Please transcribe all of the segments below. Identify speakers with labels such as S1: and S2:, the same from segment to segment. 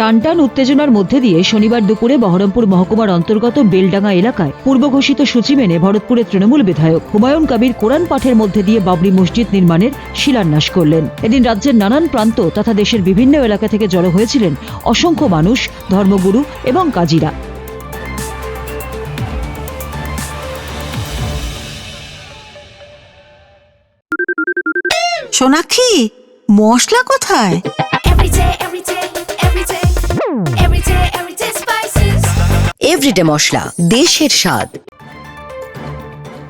S1: টানটান উত্তেজনার মধ্যে দিয়ে শনিবার দুপুরে বহরমপুর মহকুমার অন্তর্গত বেলডাঙ্গা এলাকায় পূর্ব ঘোষিত সূচি মেনে ভরতপুরের তৃণমূল বিধায়ক হুমায়ুন কবির কোরআন পাঠের মধ্যে দিয়ে বাবরি মসজিদ নির্মাণের শিলান্যাস করলেন। এদিন রাজ্যের নানান প্রান্ত তথা দেশের বিভিন্ন এলাকা থেকে জড়ো হয়েছিলেন অসংখ্য মানুষ ধর্মগুরু এবং কাজীরা।
S2: সোনাক্ষী মশলা কোথায়?
S3: এভরিডে মশলা দেশের স্বাদ।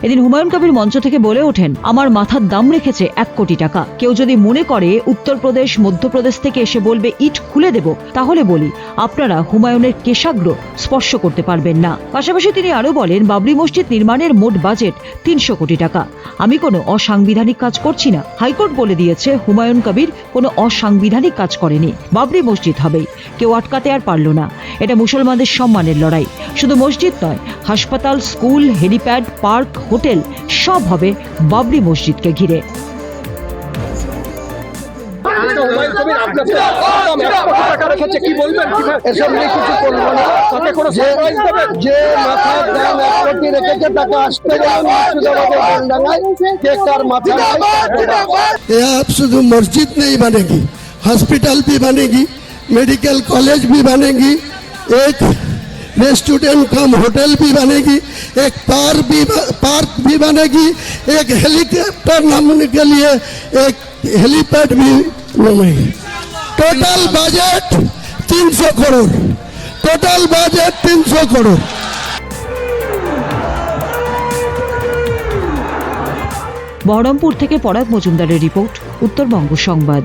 S1: এদিন হুমায়ুন কবির মঞ্চ থেকে বলে ওঠেন, আমার মাথার দাম রেখেছে এক কোটি টাকা। কেউ যদি মনে করে উত্তরপ্রদেশ, মধ্যপ্রদেশ থেকে এসে বলবে, ইট খুলে দেব তাহলে বলি, আপনারা হুমায়ুনের কেশাগ্র স্পর্শ করতে পারবেন না। পাশাপাশি তিনি আরও বলেন, বাবরি মসজিদ নির্মাণের মোট বাজেট তিনশো কোটি টাকা। আমি কোনো অসাংবিধানিক কাজ করছি না। হাইকোর্ট বলে দিয়েছে, হুমায়ুন কবির কোনো অসাংবিধানিক কাজ করেনি। বাবরি মসজিদ হবেই। কেউ আটকাতে আর পারল না। এটা মুসলমানদের সম্মানের লড়াই। শুধু মসজিদ নয়, হাসপাতাল, স্কুল, হেলিপ্যাড, পার্ক হোটেল সব হবে বাবরি মসজিদকে ঘিরে
S4: হুমায়ুন কবির আপনাকে একদম এক কোটি টাকা রেখেছে কি বলবেন কিভাবে
S5: এসব নিয়ে কিছু করবো না
S4: তাকে কোনো
S5: যে
S4: সারপ্রাইজ দেবেন
S5: যে মাথার দাম এক কোটি রেখেছে তাকে আসতে গেলে মুর্শিদাবাদের বেলডাঙ্গায় কে কার মাথা
S6: ये आप शुद्ध मस्जिद नहीं बनेगी हॉस्पिटल भी बनेगी मेडिकल कॉलेज भी बनेगी एक रेस्टोरेंट कम होटल भी बनेगी एक पार्क भी पार्क भी बनेगी एक हेलीकॉप्टर नामने के लिए एक हेलीपैड भी बनेगी total budget 300 crore total budget 300 crore
S1: Berhampore থেকে পরাগ মজুমদারের রিপোর্ট উত্তরবঙ্গ সংবাদ